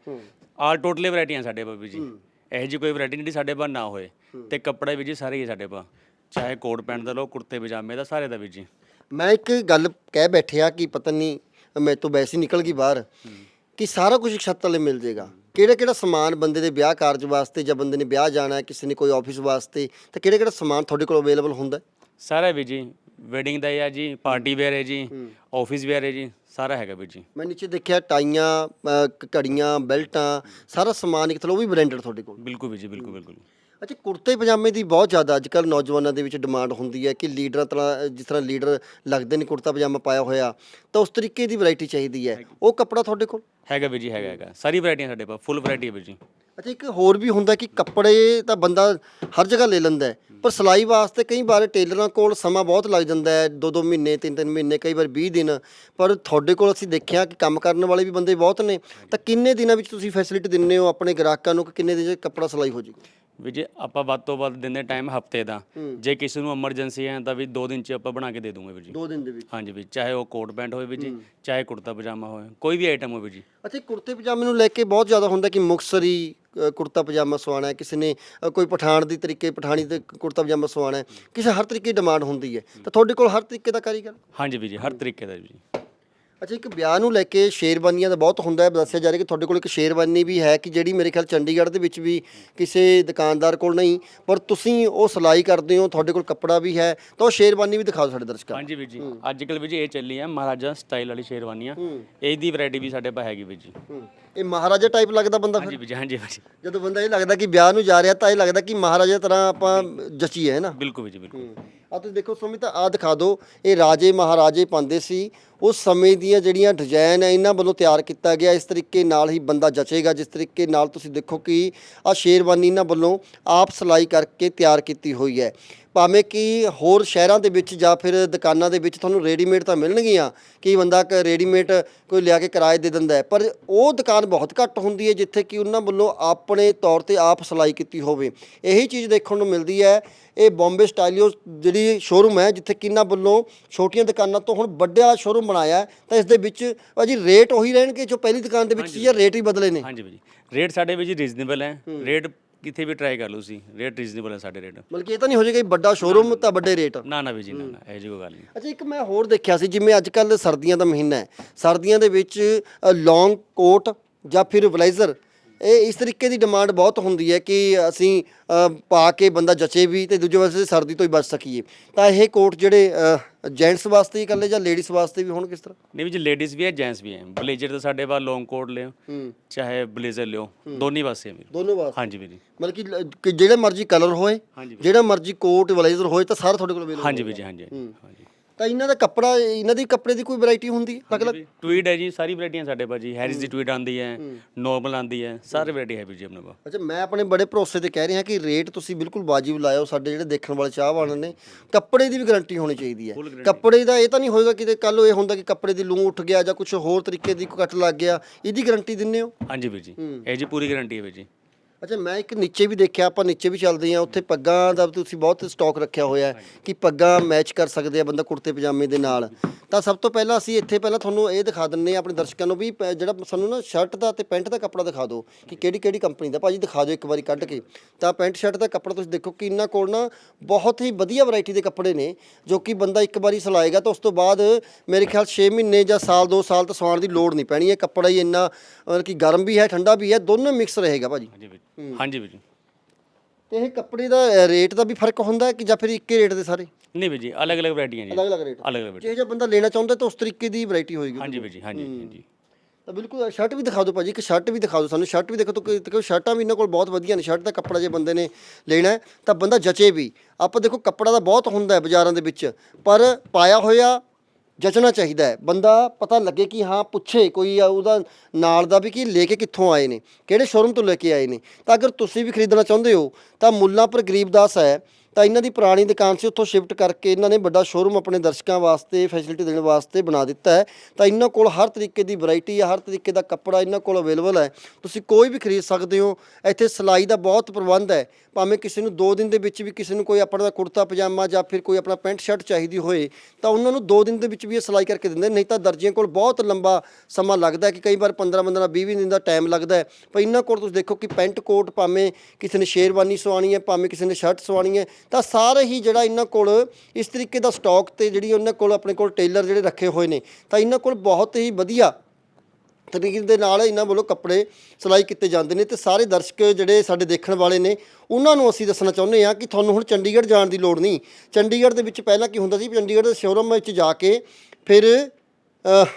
ਆਲ ਟੋਟਲੀ ਵੈਰਾਈਟੀਆਂ ਸਾਡੇ ਪਾਸ ਵੀ ਜੀ। ਇਹੋ ਜੀ ਕੋਈ ਵੈਰਾਈਟੀ ਨਹੀਂ ਜਿਹੜੀ ਸਾਡੇ ਪਾਸ ਨਾ ਹੋਏ। ਤੇ ਕੱਪੜੇ ਵੀ ਜੀ ਸਾਰੇ ਹੀ ਹੈ ਸਾਡੇ ਪਾਸ ਚਾਹੇ ਕੋਟ ਪੈਂਟ ਦਾ ਲਓ ਕੁੜਤੇ ਪਜਾਮੇ ਦਾ ਸਾਰੇ ਦਾ ਵੀ ਜੀ। ਮੈਂ ਇੱਕ ਗੱਲ ਕਹਿ ਬੈਠਿਆ ਕਿ ਪਤਾ ਨਹੀਂ ਮੈਂ ਤੋਂ ਵੈਸੇ ਹੀ ਨਿਕਲ ਗਈ ਬਾਹਰ ਕਿ ਸਾਰਾ ਕੁਝ ਛੱਤ ਥੱਲੇ ਮਿਲ ਜਾਏਗਾ। ਕਿਹੜਾ ਕਿਹੜਾ ਸਮਾਨ ਬੰਦੇ ਦੇ ਵਿਆਹ ਕਾਰਜ ਵਾਸਤੇ ਜਾਂ ਬੰਦੇ ਨੇ ਵਿਆਹ ਜਾਣਾ ਹੈ ਕਿਸੇ ਨੇ ਕੋਈ ਆਫਿਸ ਵਾਸਤੇ ਤਾਂ ਕਿਹੜਾ ਕਿਹੜਾ ਸਮਾਨ ਤੁਹਾਡੇ ਕੋਲ ਅਵੇਲੇਬਲ ਹੁੰਦਾ ਹੈ? ਸਾਰਾ ਵੀ ਜੀ। ਵੈਡਿੰਗ ਦਾ ਹੈ ਜੀ ਪਾਰਟੀ ਵੇਅਰ ਹੈ। ਜੀ ਆਫਿਸ ਵੇਅਰ ਹੈ ਜੀ ਸਾਰਾ ਹੈਗਾ ਵੀ ਜੀ। ਮੈਂ ਨੀਚੇ ਦੇਖਿਆ ਟਾਈਆਂ ਅ, ਕ- ਘੜੀਆਂ ਬੈਲਟਾਂ ਸਾਰਾ ਸਮਾਨ ਇੱਕ ਥਲੋ ਉਹ ਵੀ ਬ੍ਰਾਂਡਡ ਤੁਹਾਡੇ ਕੋਲ? ਬਿਲਕੁਲ ਵੀ ਜੀ ਬਿਲਕੁਲ ਬਿਲਕੁਲ। ਅੱਛਾ ਕੁੜਤੇ ਪਜਾਮੇ ਦੀ ਬਹੁਤ ਜ਼ਿਆਦਾ ਅੱਜ ਕੱਲ ਨੌਜਵਾਨਾਂ ਦੇ ਵਿੱਚ ਡਿਮਾਂਡ ਹੁੰਦੀ ਹੈ ਕਿ ਲੀਡਰਾਂ ਤਰ੍ਹਾਂ ਜਿਸ ਤਰ੍ਹਾਂ ਲੀਡਰ ਲੱਗਦੇ ਨੇ ਕੁੜਤਾ ਪਜਾਮਾ ਪਾਇਆ ਹੋਇਆ ਤਾਂ ਉਸ ਤਰੀਕੇ ਦੀ ਵੈਰਾਈਟੀ ਚਾਹੀਦੀ ਹੈ। ਉਹ ਕੱਪੜਾ ਤੁਹਾਡੇ ਕੋਲ? ਹੈਗਾ ਵੀਰ ਜੀ ਹੈਗਾ ਹੈਗਾ। ਸਾਰੀ ਵੈਰਾਈਟੀਆਂ ਸਾਡੇ ਕੋਲ ਫੁੱਲ ਵੈਰਾਈਟੀ ਹੈ ਵੀਰ ਜੀ। ਅੱਛਾ ਇੱਕ ਹੋਰ ਵੀ ਹੁੰਦਾ ਕਿ ਕੱਪੜੇ ਤਾਂ ਬੰਦਾ ਹਰ ਜਗ੍ਹਾ ਲੈ ਲੈਂਦਾ ਹੈ ਪਰ ਸਿਲਾਈ ਵਾਸਤੇ ਕਈ ਵਾਰ ਟੇਲਰਾਂ ਕੋਲ ਸਮਾਂ ਬਹੁਤ ਲੱਗ ਜਾਂਦਾ ਹੈ ਦੋ ਦੋ ਮਹੀਨੇ ਤਿੰਨ ਤਿੰਨ ਮਹੀਨੇ ਕਈ ਵਾਰ 20 ਦਿਨ। ਪਰ ਤੁਹਾਡੇ ਕੋਲ ਅਸੀਂ ਦੇਖਿਆ ਕਿ ਕੰਮ ਕਰਨ ਵਾਲੇ ਵੀ ਬੰਦੇ ਬਹੁਤ ਨੇ ਤਾਂ ਕਿੰਨੇ ਦਿਨਾਂ ਵਿੱਚ ਤੁਸੀਂ ਫੈਸਿਲਿਟੀ ਦਿੰਦੇ ਹੋ ਆਪਣੇ ਗ੍ਰਾਹਕਾਂ ਨੂੰ ਕਿ ਕਿੰਨੇ ਦਿਨ 'ਚ ਕੱਪੜਾ ਸਿਲਾਈ ਹੋ ਜਾਏਗੀ? ਵੀਰ ਜੀ ਆਪਾਂ ਵੱਧ ਤੋਂ ਵੱਧ ਦਿੰਦੇ ਟਾਈਮ ਹਫ਼ਤੇ ਦਾ ਜੇ ਕਿਸੇ ਨੂੰ ਐਮਰਜੈਂਸੀ ਹੈ ਤਾਂ ਵੀ 2 ਦਿਨ ਚ ਆਪਾਂ ਬਣਾ ਕੇ ਦੇ ਦੂੰਗੇ ਵੀਰ ਜੀ। ਦੋ ਦਿਨ ਦੇ ਵਿੱਚ। ਹਾਂਜੀ ਵੀਰ ਚਾਹੇ ਉਹ ਕੋਟ ਪੈਂਟ ਹੋਵੇ ਵੀਰ ਜੀ ਚਾਹੇ ਕੁੜਤਾ ਪਜਾਮਾ ਹੋਵੇ ਕੋਈ ਵੀ ਆਈਟਮ ਹੋਵੇ ਜੀ। ਅੱਛਾ ਕੁੜਤੇ ਪਜਾਮੇ ਨੂੰ ਲੈ ਕੇ ਬਹੁਤ ਜ਼ਿਆਦਾ ਹੁੰਦਾ ਕਿ ਮੁਕਸਰੀ ਕੁੜਤਾ ਪਜਾਮਾ ਸਵਾਣਾ ਹੈ ਕਿਸੇ ਨੇ ਕੋਈ ਪਠਾਨ ਦੀ ਤਰੀਕੇ ਪਠਾਣੀ ਤੇ ਕੁੜਤਾ ਪਜਾਮਾ ਸਵਾਣਾ ਹੈ ਕਿਸੇ ਹਰ ਤਰੀਕੇ ਦੀ ਡਿਮਾਂਡ ਹੁੰਦੀ ਹੈ। ਤਾਂ ਤੁਹਾਡੇ ਕੋਲ ਹਰ ਤਰੀਕੇ ਦਾ ਕਾਰੀਗਰ? ਹਾਂਜੀ ਵੀਰ ਜੀ ਹਰ ਤਰੀਕੇ ਦਾ ਜੀ। ਅੱਛਾ ਇੱਕ ਵਿਆਹ ਨੂੰ ਲੈ ਕੇ ਸ਼ੇਰਵਾਨੀਆਂ ਦਾ ਬਹੁਤ ਹੁੰਦਾ ਹੈ ਦੱਸਿਆ ਜਾ ਰਿਹਾ ਕਿ ਤੁਹਾਡੇ ਕੋਲ ਇੱਕ ਸ਼ੇਰਵਾਨੀ ਵੀ ਹੈ ਕਿ ਜਿਹੜੀ ਮੇਰੇ ਖਿਆਲ ਚੰਡੀਗੜ੍ਹ ਦੇ ਵਿੱਚ ਵੀ ਕਿਸੇ ਦੁਕਾਨਦਾਰ ਕੋਲ ਨਹੀਂ ਪਰ ਤੁਸੀਂ ਉਹ ਸਿਲਾਈ ਕਰਦੇ ਹੋ ਤੁਹਾਡੇ ਕੋਲ ਕੱਪੜਾ ਵੀ ਹੈ ਤਾਂ ਉਹ ਸ਼ੇਰਵਾਨੀ ਵੀ ਦਿਖਾਓ ਸਾਡੇ ਦਰਸ਼ਕਾਂ ਨੂੰ। ਹਾਂਜੀ ਵੀਰ ਜੀ ਅੱਜ ਕੱਲ ਵੀਰ ਜੀ ਇਹ ਚੱਲੀ ਹੈ ਮਹਾਰਾਜਾ ਸਟਾਈਲ ਵਾਲੀ ਸ਼ੇਰਵਾਨੀਆਂ। ਇਹਦੀ ਵੈਰਾਈਟੀ ਵੀ ਸਾਡੇ ਪਾ ਹੈਗੀ ਵੀਰ ਜੀ। ਹੂੰ। ਇਹ ਮਹਾਰਾਜਾ ਟਾਈਪ ਲੱਗਦਾ ਬੰਦਾ ਫਿਰ? ਹਾਂਜੀ ਵੀਰ ਜੀ ਹਾਂਜੀ ਵੀਰ ਜੀ। ਜਦੋਂ ਬੰਦਾ ਇਹ ਲੱਗਦਾ ਕਿ ਵਿਆਹ ਨੂੰ ਜਾ ਰਿਹਾ ਤਾਂ ਇਹ ਲੱਗਦਾ ਕਿ ਮਹਾਰਾਜਾ ਤਰ੍ਹਾਂ ਆਪਾਂ ਜਚੀ ਹੈ ਨਾ? ਬਿਲਕੁਲ ਵੀਰ ਜੀ ਬਿਲਕੁਲ। ਆ ਤੁਸੀਂ ਦੇਖੋ ਸੁਮਿਤ ਆ ਦਿਖਾ ਦਿਓ। ਇਹ ਰਾਜੇ ਮਹਾਰਾਜੇ ਪਾਉਂਦੇ ਸੀ। ਉਸ ਸਮੇਂ ਦੀਆਂ ਜਿਹੜੀਆਂ ਡਿਜ਼ਾਈਨ ਹੈ ਇਹਨਾਂ ਵੱਲੋਂ ਤਿਆਰ ਕੀਤਾ ਗਿਆ। ਇਸ ਤਰੀਕੇ ਨਾਲ ਹੀ ਬੰਦਾ ਜਚੇਗਾ। ਜਿਸ ਤਰੀਕੇ ਨਾਲ ਤੁਸੀਂ ਦੇਖੋ ਕਿ ਆ ਸ਼ੇਰਵਾਨੀ ਇਹਨਾਂ ਵੱਲੋਂ ਆਪ ਸਿਲਾਈ ਕਰਕੇ ਤਿਆਰ ਕੀਤੀ ਹੋਈ ਹੈ। ਭਾਵੇਂ ਕਿ ਹੋਰ ਸ਼ਹਿਰਾਂ ਦੇ ਵਿੱਚ ਜਾਂ ਫਿਰ ਦੁਕਾਨਾਂ ਦੇ ਵਿੱਚ ਤੁਹਾਨੂੰ ਰੈਡੀਮੇਡ ਤਾਂ ਮਿਲਣਗੀਆਂ ਕਿ ਬੰਦਾ ਕ ਰੈਡੀਮੇਡ ਕੋਈ ਲਿਆ ਕੇ ਕਿਰਾਏ ਦੇ ਦਿੰਦਾ ਹੈ, ਪਰ ਉਹ ਦੁਕਾਨ ਬਹੁਤ ਘੱਟ ਹੁੰਦੀ ਹੈ ਜਿੱਥੇ ਕਿ ਉਹਨਾਂ ਵੱਲੋਂ ਆਪਣੇ ਤੌਰ ਤੇ ਆਪ ਸਿਲਾਈ ਕੀਤੀ ਹੋਵੇ। ਇਹੀ ਚੀਜ਼ ਦੇਖਣ ਨੂੰ ਮਿਲਦੀ ਹੈ। ਇਹ ਬੰਬੇ ਸਟਾਈਲਿਓ ਜਿਹੜੀ ਸ਼ੋਰੂਮ ਹੈ, ਜਿੱਥੇ ਕਿ ਇਹਨਾਂ ਵੱਲੋਂ ਛੋਟੀਆਂ ਦੁਕਾਨਾਂ ਤੋਂ ਹੁਣ ਵੱਡਾ ਸ਼ੋਰੂਮ ਬਣਾਇਆ ਤਾਂ ਇਸ ਦੇ ਵਿੱਚ ਭਾਜੀ ਰੇਟ ਉਹੀ ਰਹਿਣਗੇ ਜੋ ਪਹਿਲੀ ਦੁਕਾਨ ਦੇ ਵਿੱਚ ਸੀ ਜਾਂ ਰੇਟ ਹੀ ਬਦਲੇ ਨੇ? ਹਾਂਜੀ ਵੀਰ ਜੀ ਰੇਟ ਸਾਡੇ ਜੀ ਰੀਜ਼ਨੇਬਲ ਹੈ। ਰੇਟ ਕਿਤੇ ਵੀ ਟਰਾਈ ਕਰ ਲਓ ਤੁਸੀਂ। ਰੇਟ ਰੀਜ਼ਨੇਬਲ ਹੈ ਸਾਡੇ ਰੇਟ ਬਲਕਿ ਇਹ ਤਾਂ ਨਹੀਂ ਹੋ ਜਾਏਗਾ ਵੱਡਾ ਸ਼ੋਰੂਮ ਤਾਂ ਵੱਡੇ ਰੇਟ ਨਾ ਨਾ ਵੀਰ ਜੀ ਨਾ। ਨਾ ਇਹ ਜੀ ਕੋਈ ਗੱਲ ਨਹੀਂ। ਅੱਛਾ ਇੱਕ ਮੈਂ ਹੋਰ ਦੇਖਿਆ ਸੀ ਜਿਵੇਂ ਅੱਜ ਕੱਲ ਸਰਦੀਆਂ ਦਾ ਮਹੀਨਾ ਹੈ। ਸਰਦੀਆਂ ਦੇ ਵਿੱਚ ਲੌਂਗ ਕੋਟ ਜਾਂ ਫਿਰ ਬਲੇਜ਼ਰ ਇਹ ਇਸ ਤਰੀਕੇ ਦੀ ਡਿਮਾਂਡ ਬਹੁਤ ਹੁੰਦੀ ਹੈ ਕਿ ਅਸੀਂ ਪਾ ਕੇ ਬੰਦਾ ਜਚੇ ਵੀ ਤੇ ਦੂਜੇ ਪਾਸੇ ਸਰਦੀ ਤੋਂ ਹੀ ਬਚ ਸਕੀਏ। ਤਾਂ ਇਹ ਕੋਟ ਜਿਹੜੇ ਜੈਂਟਸ ਵਾਸਤੇ ਹੀ ਇਕੱਲੇ ਜਾਂ ਲੇਡੀਜ਼ ਵਾਸਤੇ ਵੀ ਹੋਣ ਕਿਸ ਤਰ੍ਹਾਂ? ਨਹੀਂ ਵੀਰ ਜੀ ਲੇਡੀਜ਼ ਵੀ ਹੈ ਜੈਂਟਸ ਵੀ ਹੈ। ਬਲੇਜ਼ਰ ਤਾਂ ਸਾਡੇ ਪਾਸ ਲੌਂਗ ਕੋਟ ਲਿਓ ਚਾਹੇ ਬਲੇਜ਼ਰ ਲਿਓ ਦੋਨੀ ਵਾਸਤੇ ਵੀਰ। ਦੋਨੋਂ ਵਾਸਤੇ? ਹਾਂਜੀ ਵੀਰ। ਜੀ ਮਤਲਬ ਕਿ ਜਿਹੜੇ ਮਰਜ਼ੀ ਕਲਰ ਹੋਏ ਜਿਹੜਾ ਮਰਜ਼ੀ ਕੋਟ ਬਲੇਜ਼ਰ ਹੋਏ ਤਾਂ ਸਾਰਾ ਤੁਹਾਡੇ ਕੋਲ ਅਵੇਲੇਬਲ ਹਾਂਜੀ ਵੀਰ ਜੀ ਹਾਂਜੀ ਹਾਂਜੀ। ਤਾਂ ਇਹਨਾਂ ਦਾ ਕੱਪੜਾ ਇਹਨਾਂ ਦੀ ਕੱਪੜੇ ਦੀ ਕੋਈ ਵੈਰਾਈਟੀ ਹੁੰਦੀ? ਹੈ ਅਲੱਗ-ਅਲੱਗ ਟਵੀਡ ਹੈ ਜੀ ਸਾਰੀ ਵੈਰਾਈਟੀਆਂ ਸਾਡੇ ਪਾਸ ਜੀ ਹੈਰਿਸ ਦੀ ਟਵੀਡ ਆਂਦੀ ਹੈ ਨੋਰਮਲ ਆਂਦੀ ਹੈ ਸਾਰੀ ਵੈਰਾਈਟੀ ਹੈ ਵੀਰ ਜੀ ਆਪਣੇ ਕੋਲ। ਅੱਛਾ ਮੈਂ ਆਪਣੇ ਬੜੇ ਭਰੋਸੇ ਤੇ ਕਹਿ ਰਿਹਾ ਕਿ ਰੇਟ ਤੁਸੀਂ ਬਿਲਕੁਲ ਵਾਜਿਬ ਲਾਇਓ ਸਾਡੇ ਜਿਹੜੇ ਦੇਖਣ ਵਾਲੇ ਚਾਹਵਾਨ ਨੇ ਕੱਪੜੇ ਦੀ ਵੀ ਗਾਰੰਟੀ ਹੋਣੀ ਚਾਹੀਦੀ ਹੈ। ਕੱਪੜੇ ਦਾ ਇਹ ਤਾਂ ਨਹੀਂ ਹੋਏਗਾ ਕਿਤੇ ਕੱਲ ਨੂੰ ਇਹ ਹੁੰਦਾ ਕਿ ਕੱਪੜੇ ਦੀ ਲੂੰ ਉੱਠ ਗਿਆ ਜਾਂ ਕੁਝ ਹੋਰ ਤਰੀਕੇ ਦੀ ਕੋਈ ਕੱਟ ਲੱਗ ਗਿਆ ਇਹਦੀ ਗਾਰੰਟੀ ਦਿੰਦੇ ਹੋ? ਹਾਂਜੀ ਵੀਰ ਜੀ। ਇਹ ਜੀ ਪੂਰੀ ਗਾਰੰਟੀ ਹੈ ਵੀਰ ਜੀ। ਅੱਛਾ ਮੈਂ ਇੱਕ ਨੀਚੇ ਵੀ ਦੇਖਿਆ ਆਪਾਂ ਨੀਚੇ ਵੀ ਚੱਲਦੇ ਹਾਂ ਉੱਥੇ ਪੱਗਾਂ ਦਾ ਤੁਸੀਂ ਬਹੁਤ ਸਟਾਕ ਰੱਖਿਆ ਹੋਇਆ ਹੈ ਕਿ ਪੱਗਾਂ ਮੈਚ ਕਰ ਸਕਦੇ ਆ ਬੰਦਾ ਕੁੜਤੇ ਪਜਾਮੇ ਦੇ ਨਾਲ। ਤਾਂ ਸਭ ਤੋਂ ਪਹਿਲਾਂ ਅਸੀਂ ਇੱਥੇ ਪਹਿਲਾਂ ਤੁਹਾਨੂੰ ਇਹ ਦਿਖਾ ਦਿੰਨੇ ਆ ਆਪਣੇ ਦਰਸ਼ਕਾਂ ਨੂੰ ਵੀ ਪ- ਜਿਹੜਾ ਸਾਨੂੰ ਨਾ ਸ਼ਰਟ ਦਾ ਤੇ ਪੈਂਟ ਦਾ ਕੱਪੜਾ ਦਿਖਾ ਦਿਓ ਕਿ ਕਿਹੜੀ ਕਿਹੜੀ ਕੰਪਨੀ ਦਾ। ਭਾਜੀ ਦਿਖਾ ਦਿਓ ਇੱਕ ਵਾਰੀ ਕੱਢ ਕੇ। ਤਾਂ ਪੈਂਟ ਸ਼ਰਟ ਦਾ ਕੱਪੜਾ ਤੁਸੀਂ ਦੇਖੋ ਕਿ ਇਹਨਾਂ ਕੋਲ ਨਾ ਬਹੁਤ ਹੀ ਵਧੀਆ ਵੈਰਾਈਟੀ ਦੇ ਕੱਪੜੇ ਨੇ ਜੋ ਕਿ ਬੰਦਾ ਇੱਕ ਵਾਰੀ ਸਿਲਾਏਗਾ ਤਾਂ ਉਸ ਤੋਂ ਬਾਅਦ ਮੇਰੇ ਖਿਆਲ 6 ਮਹੀਨੇ ਜਾਂ ਸਾਲ 2 ਸਾਲ ਤਾਂ ਸਵਾਉਣ ਦੀ ਲੋੜ ਨਹੀਂ ਪੈਣੀ। ਇਹ ਕੱਪੜਾ ਹੀ ਇੰਨਾ ਮਤਲਬ ਕਿ ਗਰਮ ਵੀ ਹੈ ਠੰਡਾ ਵੀ ਹੈ ਦੋਨੋਂ ਮਿਕਸ ਰਹੇਗਾ ਭਾਜੀ। ਹਾਂਜੀ ਵੀਰ ਹਾਂਜੀ ਵੀਰ ਜੀ। ਤੇ ਇਹ ਕੱਪੜੇ ਦਾ ਰੇਟ ਦਾ ਵੀ ਫ਼ਰਕ ਹੁੰਦਾ ਹੈ ਕਿ ਜਾਂ ਫਿਰ ਇੱਕੇ ਰੇਟ ਦੇ ਸਾਰੇ? ਨਹੀਂ ਵੀਰ ਜੀ ਅਲੱਗ ਅਲੱਗ ਵੈਰਾਈਟੀਆਂ ਜੀ। ਅਲੱਗ-ਅਲੱਗ ਰੇਟ ਅਲੱਗ ਅਲੱਗ ਜੇ ਜੇ ਬੰਦਾ ਲੈਣਾ ਚਾਹੁੰਦਾ ਤਾਂ ਉਸ ਤਰੀਕੇ ਦੀ ਵੈਰਾਈਟੀ ਹੋਏਗੀ। ਹਾਂਜੀ ਵੀਰ ਜੀ ਹਾਂਜੀ ਹਾਂਜੀ। ਤਾਂ ਬਿਲਕੁਲ ਸ਼ਰਟ ਵੀ ਦਿਖਾ ਦਿਓ ਭਾਜੀ ਇੱਕ ਸ਼ਰਟ ਵੀ ਦਿਖਾ ਦਿਓ ਸਾਨੂੰ। ਸ਼ਰਟ ਵੀ ਦੇਖੋ ਤਾਂ ਕਿ ਸ਼ਰਟਾਂ ਵੀ ਇਹਨਾਂ ਕੋਲ ਬਹੁਤ ਵਧੀਆ ਨੇ। ਸ਼ਰਟ ਦਾ ਕੱਪੜਾ ਜੇ ਬੰਦੇ ਨੇ ਲੈਣਾ ਹੈ, ਤਾਂ ਬੰਦਾ ਜਚੇ ਵੀ। ਆਪਾਂ ਦੇਖੋ ਕੱਪੜਾ ਦਾ ਬਹੁਤ ਹੁੰਦਾ ਹੈ ਬਾਜ਼ਾਰਾਂ ਦੇ ਵਿੱਚ ਪਰ ਪਾਇਆ ਹੋਇਆ ਜਚਣਾ ਚਾਹੀਦਾ ਹੈ। ਬੰਦਾ ਪਤਾ ਲੱਗੇ ਕਿ ਹਾਂ, ਪੁੱਛੇ ਕੋਈ ਆ, ਉਹਦਾ ਨਾਲ ਦਾ ਵੀ ਕਿ ਲੈ ਕੇ ਕਿੱਥੋਂ ਆਏ ਨੇ, ਕਿਹੜੇ ਸ਼ੋਰੂਮ ਤੋਂ ਲੈ ਕੇ ਆਏ ਨੇ। ਤਾਂ ਅਗਰ ਤੁਸੀਂ ਵੀ ਖਰੀਦਣਾ ਚਾਹੁੰਦੇ ਹੋ, ਤਾਂ ਮੁੱਲਾਂ ਮੁੱਲਾਂਪੁਰ ਗਰੀਬਦਾਸ ਹੈ। ਤਾਂ ਇਹਨਾਂ ਦੀ ਪੁਰਾਣੀ ਦੁਕਾਨ ਸੀ, ਉੱਥੋਂ ਸ਼ਿਫਟ ਕਰਕੇ ਇਹਨਾਂ ਨੇ ਵੱਡਾ ਸ਼ੋਰੂਮ ਆਪਣੇ ਦਰਸ਼ਕਾਂ ਵਾਸਤੇ ਫੈਸਿਲਿਟੀ ਦੇਣ ਵਾਸਤੇ ਬਣਾ ਦਿੱਤਾ ਹੈ। ਤਾਂ ਇਹਨਾਂ ਕੋਲ ਹਰ ਤਰੀਕੇ ਦੀ ਵੈਰਾਈਟੀ ਹੈ, ਹਰ ਤਰੀਕੇ ਦਾ ਕੱਪੜਾ ਇਹਨਾਂ ਕੋਲ ਅਵੇਲੇਬਲ ਹੈ। ਤੁਸੀਂ ਕੋਈ ਵੀ ਖਰੀਦ ਸਕਦੇ ਹੋ, ਇੱਥੇ ਸਿਲਾਈ ਦਾ ਬਹੁਤ ਪ੍ਰਬੰਧ ਹੈ। ਭਾਵੇਂ ਕਿਸੇ ਨੂੰ 2 ਦਿਨ ਦੇ ਵਿੱਚ ਵੀ ਕਿਸੇ ਨੂੰ ਕੋਈ ਆਪਣਾ ਕੁੜਤਾ, ਪਜਾਮਾ ਜਾਂ ਫਿਰ ਕੋਈ ਆਪਣਾ ਪੈਂਟ ਸ਼ਰਟ ਚਾਹੀਦੀ ਹੋਏ, ਤਾਂ ਉਹਨਾਂ ਨੂੰ 2 ਦਿਨ ਦੇ ਵਿੱਚ ਵੀ ਇਹ ਸਿਲਾਈ ਕਰਕੇ ਦਿੰਦੇ ਨਹੀਂ ਤਾਂ ਦਰਜੀਆਂ ਕੋਲ ਬਹੁਤ ਲੰਬਾ ਸਮਾਂ ਲੱਗਦਾ ਹੈ ਕਿ ਕਈ ਵਾਰ 15 15 20 20 ਦਿਨ ਦਾ ਟਾਈਮ ਲੱਗਦਾ ਹੈ। ਪਰ ਇਹਨਾਂ ਕੋਲ ਤੁਸੀਂ ਦੇਖੋ ਕਿ ਪੈਂਟ ਕੋਟ ਭਾਵੇਂ ਕਿਸੇ ਨੇ ਸ਼ੇਰਵਾਨੀ ਸਵਾਣੀ ਹੈ, ਭਾਵੇਂ ਕਿਸੇ ਨੇ ਸ਼ਰਟ ਸਵਾਣੀ ਹੈ ਤਾਂ ਸਾਰੇ ਹੀ ਜਿਹੜਾ ਇਹਨਾਂ ਕੋਲ ਇਸ ਤਰੀਕੇ ਦਾ ਸਟਾਕ ਤੇ ਜਿਹੜੀ ਉਹਨਾਂ ਕੋਲ ਆਪਣੇ ਕੋਲ ਟੇਲਰ ਜਿਹੜੇ ਰੱਖੇ ਹੋਏ ਨੇ, ਤਾਂ ਇਹਨਾਂ ਕੋਲ ਬਹੁਤ ਹੀ ਵਧੀਆ ਤਰੀਕੇ ਦੇ ਨਾਲ ਇਹਨਾਂ ਵੱਲੋਂ ਕੱਪੜੇ ਸਿਲਾਈ ਕੀਤੇ ਜਾਂਦੇ ਨੇ ਤੇ ਸਾਰੇ ਦਰਸ਼ਕ ਜਿਹੜੇ ਸਾਡੇ ਦੇਖਣ ਵਾਲੇ ਨੇ, ਉਹਨਾਂ ਨੂੰ ਅਸੀਂ ਦੱਸਣਾ ਚਾਹੁੰਦੇ ਹਾਂ ਕਿ ਤੁਹਾਨੂੰ ਹੁਣ ਚੰਡੀਗੜ੍ਹ ਜਾਣ ਦੀ ਲੋੜ ਨਹੀਂ। ਚੰਡੀਗੜ੍ਹ ਦੇ ਵਿੱਚ ਪਹਿਲਾਂ ਕੀ ਹੁੰਦਾ ਸੀ? ਚੰਡੀਗੜ੍ਹ ਦੇ ਸ਼ੋਰੂਮ ਵਿੱਚ ਜਾ ਕੇ ਫਿਰ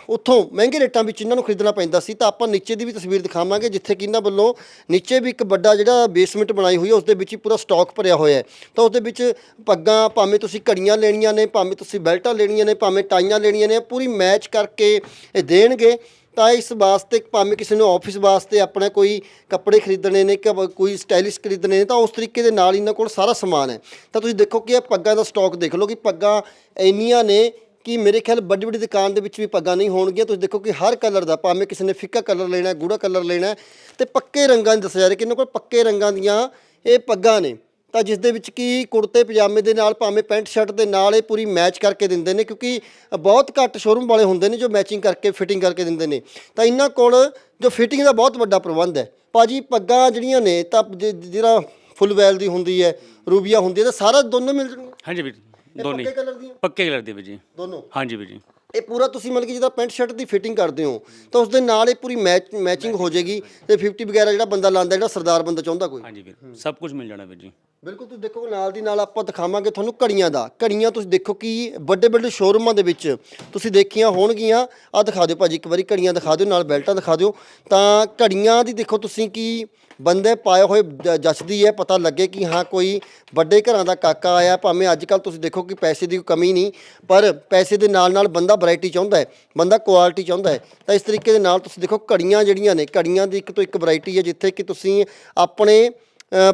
ਉੱਥੋਂ ਮਹਿੰਗੇ ਰੇਟਾਂ ਵਿੱਚ ਇਹਨਾਂ ਨੂੰ ਖਰੀਦਣਾ ਪੈਂਦਾ ਸੀ, ਤਾਂ ਆਪਾਂ ਨੀਚੇ ਦੀ ਵੀ ਤਸਵੀਰ ਦਿਖਾਵਾਂਗੇ, ਜਿੱਥੇ ਕਿ ਇਹਨਾਂ ਵੱਲੋਂ ਨੀਚੇ ਵੀ ਇੱਕ ਵੱਡਾ ਜਿਹੜਾ ਬੇਸਮੈਂਟ ਬਣਾਈ ਹੋਈ ਹੈ ਉਸ ਦੇ ਵਿੱਚ ਹੀ ਪੂਰਾ ਸਟਾਕ ਭਰਿਆ ਹੋਇਆ ਹੈ। ਤਾਂ ਉਸ ਦੇ ਵਿੱਚ ਪੱਗਾਂ, ਭਾਵੇਂ ਤੁਸੀਂ ਘੜੀਆਂ ਲੈਣੀਆਂ ਨੇ, ਭਾਵੇਂ ਤੁਸੀਂ ਬੈਲਟਾਂ ਲੈਣੀਆਂ ਨੇ, ਭਾਵੇਂ ਟਾਈਆਂ ਲੈਣੀਆਂ ਨੇ, ਪੂਰੀ ਮੈਚ ਕਰਕੇ ਇਹ ਦੇਣਗੇ। ਤਾਂ ਇਸ ਵਾਸਤੇ, ਭਾਵੇਂ ਕਿਸੇ ਨੂੰ ਆਫਿਸ ਵਾਸਤੇ ਆਪਣਾ ਕੋਈ ਕੱਪੜੇ ਖਰੀਦਣੇ ਨੇ ਕਿ ਕੋਈ ਸਟਾਈਲਿਸ਼ ਖਰੀਦਣੇ ਨੇ, ਤਾਂ ਉਸ ਤਰੀਕੇ ਦੇ ਨਾਲ ਇਹਨਾਂ ਕੋਲ ਸਾਰਾ ਸਮਾਨ ਹੈ। ਤਾਂ ਤੁਸੀਂ ਦੇਖੋ ਕਿ ਇਹ ਪੱਗਾਂ ਦਾ ਸਟਾਕ ਦੇਖ ਲਓ ਕਿ ਪੱਗਾਂ ਇੰਨੀਆਂ ਨੇ ਕਿ ਮੇਰੇ ਖਿਆਲ ਵੱਡੀ ਵੱਡੀ ਦੁਕਾਨ ਦੇ ਵਿੱਚ ਵੀ ਪੱਗਾਂ ਨਹੀਂ ਹੋਣਗੀਆਂ। ਤੁਸੀਂ ਦੇਖੋ ਕਿ ਹਰ ਕਲਰ ਦਾ ਭਾਵੇਂ ਕਿਸੇ ਨੇ ਫਿੱਕਾ ਕਲਰ ਲੈਣਾ ਹੈ, ਗੂੜਾ ਕਲਰ ਲੈਣਾ ਹੈ, ਤੇ ਪੱਕੇ ਰੰਗਾਂ ਦੀ ਦੱਸਿਆ ਜਾ ਰਿਹਾ ਕਿ ਇਹਨਾਂ ਕੋਲ ਪੱਕੇ ਰੰਗਾਂ ਦੀਆਂ ਇਹ ਪੱਗਾਂ ਨੇ। ਤਾਂ ਜਿਸ ਦੇ ਵਿੱਚ ਕੀ ਕੁੜਤੇ ਪਜਾਮੇ ਦੇ ਨਾਲ ਭਾਵੇਂ ਪੈਂਟ ਸ਼ਰਟ ਦੇ ਨਾਲ ਇਹ ਪੂਰੀ ਮੈਚ ਕਰਕੇ ਦਿੰਦੇ ਨੇ ਕਿਉਂਕਿ ਬਹੁਤ ਘੱਟ ਸ਼ੋਰੂਮ ਵਾਲੇ ਹੁੰਦੇ ਨੇ ਜੋ ਮੈਚਿੰਗ ਕਰਕੇ ਫਿਟਿੰਗ ਕਰਕੇ ਦਿੰਦੇ ਨੇ। ਤਾਂ ਇਹਨਾਂ ਕੋਲ ਜੋ ਫਿਟਿੰਗ ਦਾ ਬਹੁਤ ਵੱਡਾ ਪ੍ਰਬੰਧ ਹੈ। ਭਾਜੀ ਪੱਗਾਂ ਜਿਹੜੀਆਂ ਨੇ ਤਾਂ ਜ- ਜਿਹੜਾ ਫੁੱਲ ਵੈਲ ਦੀ ਹੁੰਦੀ ਹੈ ਰੂਬੀਆ ਹੁੰਦੀ ਹੈ ਤਾਂ ਸਾਰਾ ਦੋਨੋਂ ਮਿਲ ਜਾਣਗੇ ਹਾਂਜੀ ਵੀਰ ਇਹ ਦੋਨੇ ਪੱਕੇ ਕਲਰ ਦੀਆਂ? ਪੱਕੇ ਕਲਰ ਦੇ ਵੀਰ ਜੀ। ਦੋਨੋਂ? ਹਾਂਜੀ ਵੀਰ ਜੀ। ਇਹ ਪੂਰਾ ਤੁਸੀਂ ਮਤਲਬ ਕਿ ਜਿਹਦਾ ਪੈਂਟ ਸ਼ਰਟ ਦੀ ਫਿਟਿੰਗ ਕਰਦੇ ਹੋ ਤਾਂ ਉਸ ਦੇ ਨਾਲ ਇਹ ਪੂਰੀ ਮੈਚ ਮੈਚਿੰਗ ਹੋ ਜਾਏਗੀ ਤੇ 50 ਵਗੈਰਾ ਜਿਹੜਾ ਬੰਦਾ ਲਾਂਦਾ ਜਿਹੜਾ ਸਰਦਾਰ ਬੰਦਾ ਚਾਹੁੰਦਾ ਕੋਈ। ਹਾਂਜੀ ਵੀਰ ਸਭ ਕੁਝ ਮਿਲ ਜਾਣਾ ਵੀਰ ਜੀ। ਬਿਲਕੁਲ ਤੁਸੀਂ ਦੇਖੋ, ਨਾਲ ਦੀ ਨਾਲ ਆਪਾਂ ਦਿਖਾਵਾਂਗੇ ਤੁਹਾਨੂੰ ਘੜੀਆਂ ਦਾ। ਘੜੀਆਂ ਤੁਸੀਂ ਦੇਖੋ ਕਿ ਵੱਡੇ ਵੱਡੇ ਸ਼ੋਰੂਮਾਂ ਦੇ ਵਿੱਚ ਤੁਸੀਂ ਦੇਖੀਆਂ ਹੋਣਗੀਆਂ। ਆ ਦਿਖਾ ਦਿਓ ਭਾਜੀ, ਇੱਕ ਵਾਰੀ ਘੜੀਆਂ ਦਿਖਾ ਦਿਓ, ਨਾਲ ਬੈਲਟਾਂ ਦਿਖਾ ਦਿਓ। ਤਾਂ ਘੜੀਆਂ ਦੀ ਦੇਖੋ ਤੁਸੀਂ ਕਿ ਬੰਦੇ ਪਾਏ ਹੋਏ ਜ- ਜੱਚਦੀ ਹੈ, ਪਤਾ ਲੱਗੇ ਕਿ ਹਾਂ ਕੋਈ ਵੱਡੇ ਘਰਾਂ ਦਾ ਕਾਕਾ ਆਇਆ। ਭਾਵੇਂ ਅੱਜ ਕੱਲ ਤੁਸੀਂ ਦੇਖੋ ਕਿ ਪੈਸੇ ਦੀ ਕੋਈ ਕਮੀ ਨਹੀਂ, ਪਰ ਪੈਸੇ ਦੇ ਨਾਲ ਨਾਲ ਬੰਦਾ ਵੈਰਾਈਟੀ ਚਾਹੁੰਦਾ ਹੈ, ਬੰਦਾ ਕੁਆਲਿਟੀ ਚਾਹੁੰਦਾ ਹੈ। ਤਾਂ ਇਸ ਤਰੀਕੇ ਦੇ ਨਾਲ ਤੁਸੀਂ ਦੇਖੋ ਘੜੀਆਂ ਜਿਹੜੀਆਂ ਨੇ, ਘੜੀਆਂ ਦੀ ਇੱਕ ਤੋਂ ਇੱਕ ਵੈਰਾਈਟੀ ਹੈ, ਜਿੱਥੇ ਕਿ ਤੁਸੀਂ ਆਪਣੇ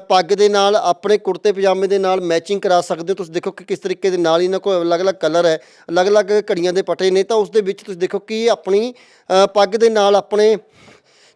ਪੱਗ ਦੇ ਨਾਲ, ਆਪਣੇ ਕੁੜਤੇ ਪਜਾਮੇ ਦੇ ਨਾਲ ਮੈਚਿੰਗ ਕਰਾ ਸਕਦੇ ਹੋ। ਤੁਸੀਂ ਦੇਖੋ ਕਿ ਕਿਸ ਤਰੀਕੇ ਦੇ ਨਾਲ ਇਹਨਾਂ ਕੋਲ ਅਲੱਗ-ਅਲੱਗ ਕਲਰ ਹੈ, ਅਲੱਗ-ਅਲੱਗ ਘੜੀਆਂ ਦੇ ਪਟੇ ਨੇ। ਤਾਂ ਉਸ ਦੇ ਵਿੱਚ ਤੁਸੀਂ ਦੇਖੋ ਕਿ ਆਪਣੀ ਪੱਗ ਦੇ ਨਾਲ ਆਪਣੇ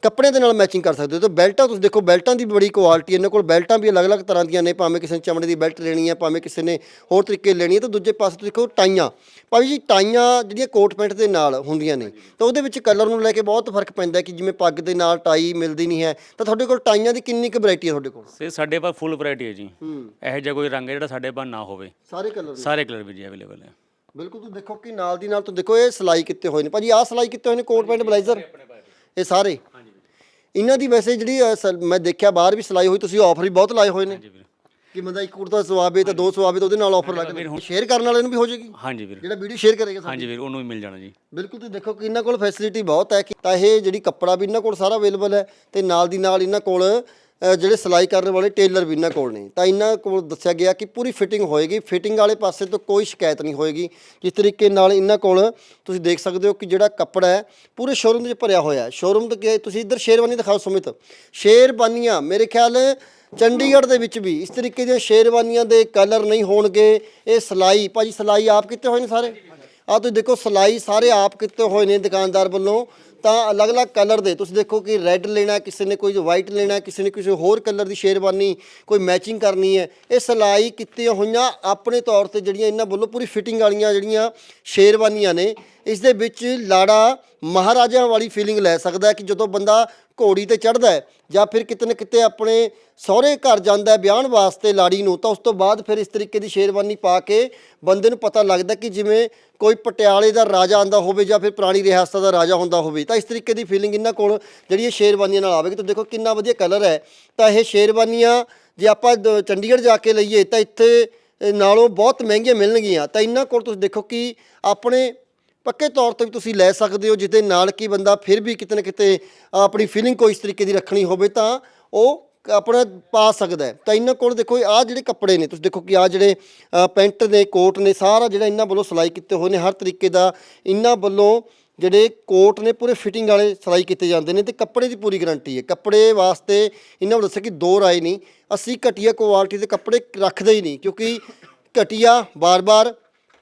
ਕੱਪੜਿਆਂ ਦੇ ਨਾਲ ਮੈਚਿੰਗ ਕਰ ਸਕਦੇ ਹੋ। ਤਾਂ ਬੈਲਟਾਂ ਤੁਸੀਂ ਦੇਖੋ ਬੈਲਟਾਂ ਦੀ ਬੜੀ ਕੁਆਲਿਟੀ ਇਹਨਾਂ ਕੋਲ ਬੈਲਟਾਂ ਵੀ ਅਲੱਗ-ਅਲੱਗ ਤਰ੍ਹਾਂ ਦੀਆਂ ਨੇ ਭਾਵੇਂ ਕਿਸੇ ਨੇ ਚਮੜੇ ਦੀ ਬੈਲਟ ਲੈਣੀ ਹੈ ਭਾਵੇਂ ਕਿਸੇ ਨੇ ਹੋਰ ਤਰੀਕੇ ਲੈਣੀ ਹੈ। ਤਾਂ ਦੂਜੇ ਪਾਸੇ ਤੁਸੀਂ ਦੇਖੋ ਟਾਈਆਂ। ਭਾਵੇਂ ਜੀ ਟਾਈਆਂ ਜਿਹੜੀਆਂ ਕੋਟ ਪੈਂਟ ਦੇ ਨਾਲ ਹੁੰਦੀਆਂ ਨੇ ਤਾਂ ਉਹਦੇ ਵਿੱਚ ਕਲਰ ਨੂੰ ਲੈ ਕੇ ਬਹੁਤ ਫ਼ਰਕ ਪੈਂਦਾ ਕਿ ਜਿਵੇਂ ਪੱਗ ਦੇ ਨਾਲ ਟਾਈ ਮਿਲਦੀ ਨਹੀਂ ਹੈ। ਤਾਂ ਤੁਹਾਡੇ ਕੋਲ ਟਾਈਆਂ ਦੀ ਕਿੰਨੀ ਕੁ ਵੈਰਾਈਟੀ ਹੈ ਤੁਹਾਡੇ ਕੋਲ? ਸੇ ਸਾਡੇ ਪਾਸ ਫੁੱਲ ਵੈਰਾਈਟੀ ਹੈ ਜੀ। ਇਹੋ ਜਿਹਾ ਕੋਈ ਰੰਗ ਹੈ ਜਿਹੜਾ ਸਾਡੇ ਪਾਸ ਨਾ ਹੋਵੇ। ਸਾਰੇ ਕਲਰ ਸਾਰੇ ਕਲਰ ਵੀਰ ਜੀ ਅਵੇਲੇਬਲ ਹੈ। ਬਿਲਕੁਲ ਤੁਸੀਂ ਦੇਖੋ ਕਿ ਨਾਲ ਦੀ ਨਾਲ ਤੁਸੀਂ ਦੇਖੋ ਇਹ ਸਿਲਾਈ ਕੀਤੇ ਹੋਏ ਨੇ। ਭਾਜੀ ਆਹ ਸਿਲਾਈ ਕੀਤੇ ਹੋਏ ਨੇ ਕੋਟ ਪੈਂਟ ਬਲੇਜ਼ਰ? ਇਹ ਸਾਰੇ? ਇਹਨਾਂ ਦੀ ਵੈਸੇ ਜਿਹੜੀ ਅ, ਮੈਂ ਦੇਖਿਆ ਬਾਹਰ ਵੀ ਸਿਲਾਈ ਹੋਈ ਤੁਸੀਂ ਆਫਰ ਵੀ ਬਹੁਤ ਲਾਏ ਹੋਏ ਨੇ। ਵੀਰ। ਕਿ ਬੰਦਾ ਇੱਕ ਕੁੜਤਾ ਸਵਾਵੇ ਤਾਂ ਦੋ ਸਵਾਵੇ ਤਾਂ ਉਹਦੇ ਨਾਲ ਆਫਰ ਲੱਗਦਾ ਸ਼ੇਅਰ ਕਰਨ ਵਾਲੇ ਨੂੰ ਵੀ ਹੋ ਜਾਏਗੀ? ਹਾਂਜੀ ਵੀਰ। ਜਿਹੜਾ ਵੀਡੀਓ ਸ਼ੇਅਰ ਕਰੇਗਾ ਹਾਂਜੀ ਵੀਰ ਉਹਨੂੰ ਵੀ ਮਿਲ ਜਾਣਾ ਜੀ। ਬਿਲਕੁਲ ਤੁਸੀਂ ਦੇਖੋ ਕਿ ਇਹਨਾਂ ਕੋਲ ਫੈਸਿਲਿਟੀ ਬਹੁਤ ਹੈ ਕਿ ਤਾਂ ਇਹ ਜਿਹੜੀ ਕੱਪੜਾ ਵੀ ਇਹਨਾਂ ਕੋਲ ਸਾਰਾ ਅਵੇਲੇਬਲ ਹੈ ਤੇ ਨਾਲ ਦੀ ਨਾਲ ਇਹਨਾਂ ਕੋਲ ਜਿਹੜੇ ਸਿਲਾਈ ਕਰਨ ਵਾਲੇ ਟੇਲਰ ਵੀ ਇਹਨਾਂ ਕੋਲ ਨੇ। ਤਾਂ ਇਹਨਾਂ ਕੋਲ ਦੱਸਿਆ ਗਿਆ ਕਿ ਪੂਰੀ ਫਿਟਿੰਗ ਹੋਏਗੀ। ਫਿਟਿੰਗ ਵਾਲੇ ਪਾਸੇ ਤੋਂ ਕੋਈ ਸ਼ਿਕਾਇਤ ਨਹੀਂ ਹੋਏਗੀ। ਜਿਸ ਤਰੀਕੇ ਨਾਲ ਇਹਨਾਂ ਕੋਲ ਤੁਸੀਂ ਦੇਖ ਸਕਦੇ ਹੋ ਕਿ ਜਿਹੜਾ ਕੱਪੜਾ ਹੈ, ਪੂਰੇ ਸ਼ੋਰੂਮ ਦੇ ਵਿੱਚ ਭਰਿਆ ਹੋਇਆ ਹੈ। ਸ਼ੋਰੂਮ ਤੇ ਤੁਸੀਂ ਇੱਧਰ ਸ਼ੇਰਵਾਨੀ ਦਿਖਾਓ ਸੁਮਿਤ। ਸ਼ੇਰਵਾਨੀਆਂ ਮੇਰੇ ਖਿਆਲ ਚੰਡੀਗੜ੍ਹ ਦੇ ਵਿੱਚ ਵੀ ਇਸ ਤਰੀਕੇ ਦੀਆਂ ਸ਼ੇਰਵਾਨੀਆਂ ਦੇ ਕਲਰ ਨਹੀਂ ਹੋਣਗੇ। ਇਹ ਸਿਲਾਈ, ਭਾਜੀ ਸਿਲਾਈ ਆਪ ਕੀਤੇ ਹੋਏ ਨੇ ਸਾਰੇ? ਆ ਤੁਸੀਂ ਦੇਖੋ, ਸਿਲਾਈ ਸਾਰੇ ਆਪ ਕੀਤੇ ਹੋਏ ਨੇ ਦੁਕਾਨਦਾਰ ਵੱਲੋਂ। ਤਾਂ ਅਲੱਗ-ਅਲੱਗ ਕਲਰ ਦੇ। ਤੁਸੀਂ ਦੇਖੋ ਕਿ ਰੈੱਡ ਲੈਣਾ, ਕਿਸੇ ਨੇ ਕੋਈ ਵਾਈਟ ਲੈਣਾ, ਕਿਸੇ ਨੇ ਕਿਸੇ ਹੋਰ ਕਲਰ ਦੀ ਸ਼ੇਰਵਾਨੀ, ਕੋਈ ਮੈਚਿੰਗ ਕਰਨੀ ਹੈ। ਇਹ ਸਿਲਾਈ ਕੀਤੀਆਂ ਹੋਈਆਂ ਆਪਣੇ ਤੌਰ ਤੇ ਜਿਹੜੀਆਂ ਇਹਨਾਂ ਵੱਲੋਂ ਪੂਰੀ ਫਿਟਿੰਗ ਵਾਲੀਆਂ ਜਿਹੜੀਆਂ ਸ਼ੇਰਵਾਨੀਆਂ ਨੇ, ਇਸ ਦੇ ਵਿੱਚ ਲਾੜਾ ਮਹਾਰਾਜਾ ਵਾਲੀ ਫੀਲਿੰਗ ਲੈ ਸਕਦਾ ਹੈ ਕਿ ਜਦੋਂ ਬੰਦਾ ਘੋੜੀ ਤੇ ਚੜ੍ਹਦਾ ਹੈ ਜਾਂ ਫਿਰ ਕਿਤੇ ਨਾ ਕਿਤੇ ਆਪਣੇ ਸਹੁਰੇ ਘਰ ਜਾਂਦਾ ਹੈ ਵਿਆਹਣ ਵਾਸਤੇ ਲਾੜੀ ਨੂੰ, ਤਾਂ ਉਸ ਤੋਂ ਬਾਅਦ ਫਿਰ ਇਸ ਤਰੀਕੇ ਦੀ ਸ਼ੇਰਵਾਨੀ ਪਾ ਕੇ ਬੰਦੇ ਨੂੰ ਪਤਾ ਲੱਗਦਾ ਕਿ ਜਿਵੇਂ ਕੋਈ ਪਟਿਆਲੇ ਦਾ ਰਾਜਾ ਆਂਦਾ ਹੋਵੇ ਜਾਂ ਫਿਰ ਪੁਰਾਣੀ ਰਿਆਸਤ ਦਾ ਰਾਜਾ ਹੁੰਦਾ ਹੋਵੇ, ਤਾਂ ਇਸ ਤਰੀਕੇ ਦੀ ਫੀਲਿੰਗ ਇਹਨਾਂ ਕੋਲ ਜਿਹੜੀ ਇਹ ਸ਼ੇਰਵਾਨੀਆਂ ਨਾਲ ਆਵੇਗੀ। ਤਾਂ ਦੇਖੋ ਕਿੰਨਾ ਵਧੀਆ ਕਲਰ ਹੈ। ਤਾਂ ਇਹ ਸ਼ੇਰਵਾਨੀਆਂ ਜੇ ਆਪਾਂ ਦ- ਚੰਡੀਗੜ੍ਹ ਜਾ ਕੇ ਲਈਏ ਤਾਂ ਇੱਥੇ ਨਾਲੋਂ ਬਹੁਤ ਮਹਿੰਗੀਆਂ ਮਿਲਣਗੀਆਂ। ਤਾਂ ਇਹਨਾਂ ਕੋਲ ਤੁਸੀਂ ਦੇਖੋ ਕਿ ਆਪਣੇ ਪੱਕੇ ਤੌਰ ਤੇ ਵੀ ਤੁਸੀਂ ਲੈ ਸਕਦੇ ਹੋ, ਜਿਹਦੇ ਨਾਲ ਕਿ ਬੰਦਾ ਫਿਰ ਵੀ ਕਿਤੇ ਨਾ ਕਿਤੇ ਆਪਣੀ ਫੀਲਿੰਗ ਕੋਈ ਇਸ ਤਰੀਕੇ ਦੀ ਰੱਖਣੀ ਹੋਵੇ ਤਾਂ ਉਹ ਆਪਣਾ ਪਾ ਸਕਦਾ ਤਾਂ ਇਹਨਾਂ ਕੋਲ ਦੇਖੋ, ਆਹ ਜਿਹੜੇ ਕੱਪੜੇ ਨੇ, ਤੁਸੀਂ ਦੇਖੋ ਕਿ ਆਹ ਜਿਹੜੇ ਪੈਂਟ ਨੇ ਕੋਟ ਨੇ, ਸਾਰਾ ਜਿਹੜਾ ਇਹਨਾਂ ਵੱਲੋਂ ਸਿਲਾਈ ਕੀਤੇ ਹੋਏ ਨੇ, ਹਰ ਤਰੀਕੇ ਦਾ ਇਹਨਾਂ ਵੱਲੋਂ ਜਿਹੜੇ ਕੋਟ ਨੇ, ਪੂਰੇ ਫਿਟਿੰਗ ਵਾਲੇ ਸਿਲਾਈ ਕੀਤੇ ਜਾਂਦੇ ਨੇ ਤੇ ਕੱਪੜੇ ਦੀ ਪੂਰੀ ਗਾਰੰਟੀ ਹੈ। ਕੱਪੜੇ ਵਾਸਤੇ ਇਹਨਾਂ ਨੂੰ ਦੱਸਿਆ ਕਿ ਦੋ ਰਾਏ ਨਹੀਂ ਅਸੀਂ ਘਟੀਆ ਕੁਆਲਿਟੀ ਦੇ ਕੱਪੜੇ ਰੱਖਦੇ ਹੀ ਨਹੀਂ, ਕਿਉਂਕਿ ਘਟੀਆ ਬਾਰ-ਬਾਰ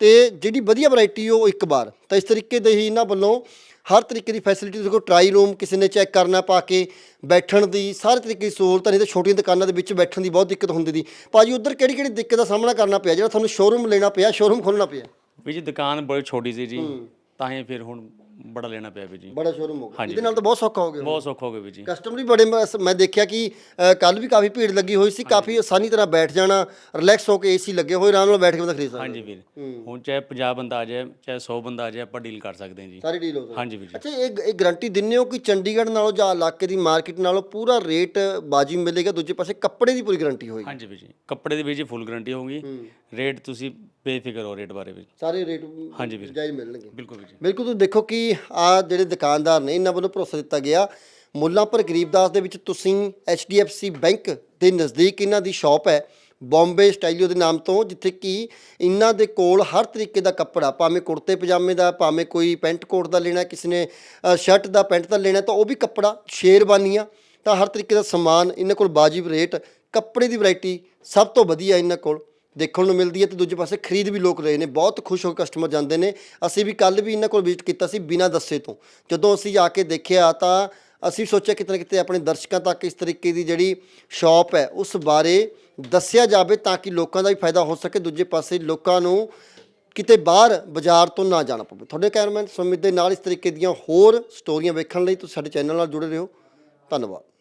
ਤੇ ਜਿਹੜੀ ਵਧੀਆ ਵੈਰਾਈਟੀ ਉਹ ਇੱਕ ਵਾਰ। ਤਾਂ ਇਸ ਤਰੀਕੇ ਦੇ ਹੀ ਇਹਨਾਂ ਵੱਲੋਂ ਹਰ ਤਰੀਕੇ ਦੀ ਫੈਸਿਲਿਟੀ ਦੇਖੋ ਟਰਾਈ ਰੂਮ ਕਿਸੇ ਨੇ ਚੈੱਕ ਕਰਨਾ ਪਾ ਕੇ ਬੈਠਣ ਦੀ ਸਾਰੇ ਤਰੀਕੇ ਦੀ ਸਹੂਲਤ ਨਹੀਂ ਤਾਂ ਛੋਟੀਆਂ ਦੁਕਾਨਾਂ ਦੇ ਵਿੱਚ ਬੈਠਣ ਦੀ ਬਹੁਤ ਦਿੱਕਤ ਹੁੰਦੀ ਦੀ। ਭਾਜੀ ਉਧਰ ਕਿਹੜੀ ਕਿਹੜੀ ਦਿੱਕਤ ਦਾ ਸਾਹਮਣਾ ਕਰਨਾ ਪਿਆ ਜਿਹੜਾ ਤੁਹਾਨੂੰ ਸ਼ੋਰੂਮ ਲੈਣਾ ਪਿਆ ਸ਼ੋਰੂਮ ਖੋਲਣਾ ਪਿਆ? ਵੀਰ ਜੀ ਦੁਕਾਨ ਬੜੀ ਛੋਟੀ ਸੀ ਜੀ ਤਾਂ ਹੀ ਫਿਰ ਹੁਣ ਬੜਾ ਲੈਣਾ ਪਿਆ ਵੀ ਜੀ। ਬੜਾ ਸ਼ੋਰੂਮ ਹੋ ਗਿਆ। ਹਾਂਜੀ। ਇਹਦੇ ਨਾਲ ਤਾਂ ਬਹੁਤ ਸੌਖਾ ਹੋ ਗਿਆ। ਬਹੁਤ ਸੌਖਾ ਹੋ ਗਿਆ ਵੀ ਜੀ। ਕਸਟਮਰ ਵੀ ਬੜੇ ਮੈਂ- ਮੈਂ ਦੇਖਿਆ ਕਿ ਕੱਲ ਵੀ ਕਾਫੀ ਭੀੜ ਲੱਗੀ ਹੋਈ ਸੀ। ਕਾਫੀ ਆਸਾਨੀ ਤਰ੍ਹਾਂ ਬੈਠ ਜਾਣਾ ਰਿਲੈਕਸ ਹੋ ਕੇ ਏਸੀ ਲੱਗੇ ਹੋਏ ਆਰਾਮ ਨਾਲ ਬੈਠ ਕੇ ਬੰਦਾ ਖਰੀਦ ਸਕਦਾ। ਹਾਂਜੀ ਵੀਰ। ਹੁਣ ਚਾਹੇ 50 ਬੰਦਾ ਆ ਜਾਏ ਚਾਹੇ 100 ਬੰਦਾ ਆ ਜਾਏ ਆਪਾਂ ਡੀਲ ਕਰ ਸਕਦੇ ਹਾਂ ਜੀ। ਸਾਰੀ ਡੀਲ ਹੋ ਸਕਦੀ। ਹਾਂਜੀ ਵੀਰ ਜੀ। ਅੱਛਾ ਇਹ ਇਹ ਗਾਰੰਟੀ ਦਿੰਦੇ ਹੋ ਕਿ ਚੰਡੀਗੜ੍ਹ ਨਾਲੋਂ ਜਾਂ ਇਲਾਕੇ ਦੀ ਮਾਰਕੀਟ ਨਾਲੋਂ ਪੂਰਾ ਰੇਟ ਬਾਜੀ ਮਿਲੇਗਾ ਦੂਜੇ ਪਾਸੇ ਕੱਪੜੇ ਦੀ ਪੂਰੀ ਗਾਰੰਟੀ ਹੋਏਗੀ? ਹਾਂਜੀ ਵੀਰ ਜੀ। ਕੱਪੜੇ ਦੀ ਵੀ ਜੀ ਫੁੱਲ ਗਾਰੰਟੀ ਹੋਊਗੀ। ਰੇਟ ਤੁਸੀਂ ਬੇਫਿਕਰ ਹੋ ਰੇਟ ਬਾਰੇ ਵੀ ਸਾਰੇ ਰੇਟ ਹਾਂਜੀ ਵੀਰ। ਜਾਇਜ਼ ਮਿਲਣਗੇ। ਬਿਲਕੁਲ ਵੀਰ ਜੀ। ਬਿਲਕੁਲ ਤੁਸੀਂ ਦੇਖੋ ਕਿ ਆ ਜਿਹੜੇ ਦੁਕਾਨਦਾਰ ਨੇ, ਇਹਨਾਂ ਵੱਲੋਂ ਭਰੋਸਾ ਦਿੱਤਾ ਗਿਆ, ਮੁੱਲਾਂਪੁਰ ਗਰੀਬਦਾਸ ਦੇ ਵਿੱਚ ਤੁਸੀਂ HDFC ਬੈਂਕ ਦੇ ਨਜ਼ਦੀਕ ਇਹਨਾਂ ਦੀ ਸ਼ਾਪ ਹੈ ਬੰਬੇ ਸਟਾਈਲਿਓ ਦੇ ਨਾਮ ਤੋਂ, ਜਿੱਥੇ ਕਿ ਇਹਨਾਂ ਦੇ ਕੋਲ ਹਰ ਤਰੀਕੇ ਦਾ ਕੱਪੜਾ, ਭਾਵੇਂ ਕੁੜਤੇ ਪਜਾਮੇ ਦਾ, ਭਾਵੇਂ ਕੋਈ ਪੈਂਟ ਕੋਟ ਦਾ ਲੈਣਾ, ਕਿਸੇ ਨੇ ਸ਼ਰਟ ਦਾ, ਪੈਂਟ ਦਾ ਲੈਣਾ, ਤਾਂ ਉਹ ਵੀ ਕੱਪੜਾ ਸ਼ੇਰਵਾਨੀਆਂ, ਤਾਂ ਹਰ ਤਰੀਕੇ ਦਾ ਸਮਾਨ ਇਹਨਾਂ ਕੋਲ ਵਾਜਿਬ ਰੇਟ, ਕੱਪੜੇ ਦੀ ਵੈਰਾਈਟੀ ਸਭ ਤੋਂ ਵਧੀਆ ਇਹਨਾਂ ਕੋਲ। ਦੇਖਣ ਨੂੰ ਮਿਲਦੀ ਹੈ ਤੇ ਦੂਜੇ ਪਾਸੇ ਖਰੀਦ ਵੀ ਲੋਕ ਰਹੇ ਨੇ, ਬਹੁਤ ਖੁਸ਼ ਹੋ ਕੇ ਕਸਟਮਰ ਜਾਂਦੇ ਨੇ। ਅਸੀਂ ਵੀ ਕੱਲ ਵੀ ਇਹਨਾਂ ਕੋਲ ਵਿਜ਼ਿਟ ਕੀਤਾ ਸੀ ਬਿਨਾਂ ਦੱਸੇ ਤੋਂ। ਜਦੋਂ ਅਸੀਂ ਆ ਕੇ ਦੇਖਿਆ ਤਾਂ ਅਸੀਂ ਸੋਚਿਆ ਕਿਤੇ ਨਾ ਕਿਤੇ ਆਪਣੇ ਦਰਸ਼ਕਾਂ ਤੱਕ ਇਸ ਤਰੀਕੇ ਦੀ ਜਿਹੜੀ ਸ਼ਾਪ ਹੈ, ਉਸ ਬਾਰੇ ਦੱਸਿਆ ਜਾਵੇ ਤਾਂ ਕਿ ਲੋਕਾਂ ਦਾ ਵੀ ਫਾਇਦਾ ਹੋ ਸਕੇ, ਦੂਜੇ ਪਾਸੇ ਲੋਕਾਂ ਨੂੰ ਕਿਤੇ ਬਾਹਰ ਬਾਜ਼ਾਰ ਤੋਂ ਨਾ ਜਾਣਾ ਪਵੇ। ਤੁਹਾਡੇ ਕੈਮਰਾਮੈਨ ਸੁਮਿਤ ਦੇ ਨਾਲ ਇਸ ਤਰੀਕੇ ਦੀਆਂ ਹੋਰ ਸਟੋਰੀਆਂ ਵੇਖਣ ਲਈ ਤੁਸੀਂ ਸਾਡੇ ਚੈਨਲ ਨਾਲ ਜੁੜੇ ਰਹੋ। ਧੰਨਵਾਦ।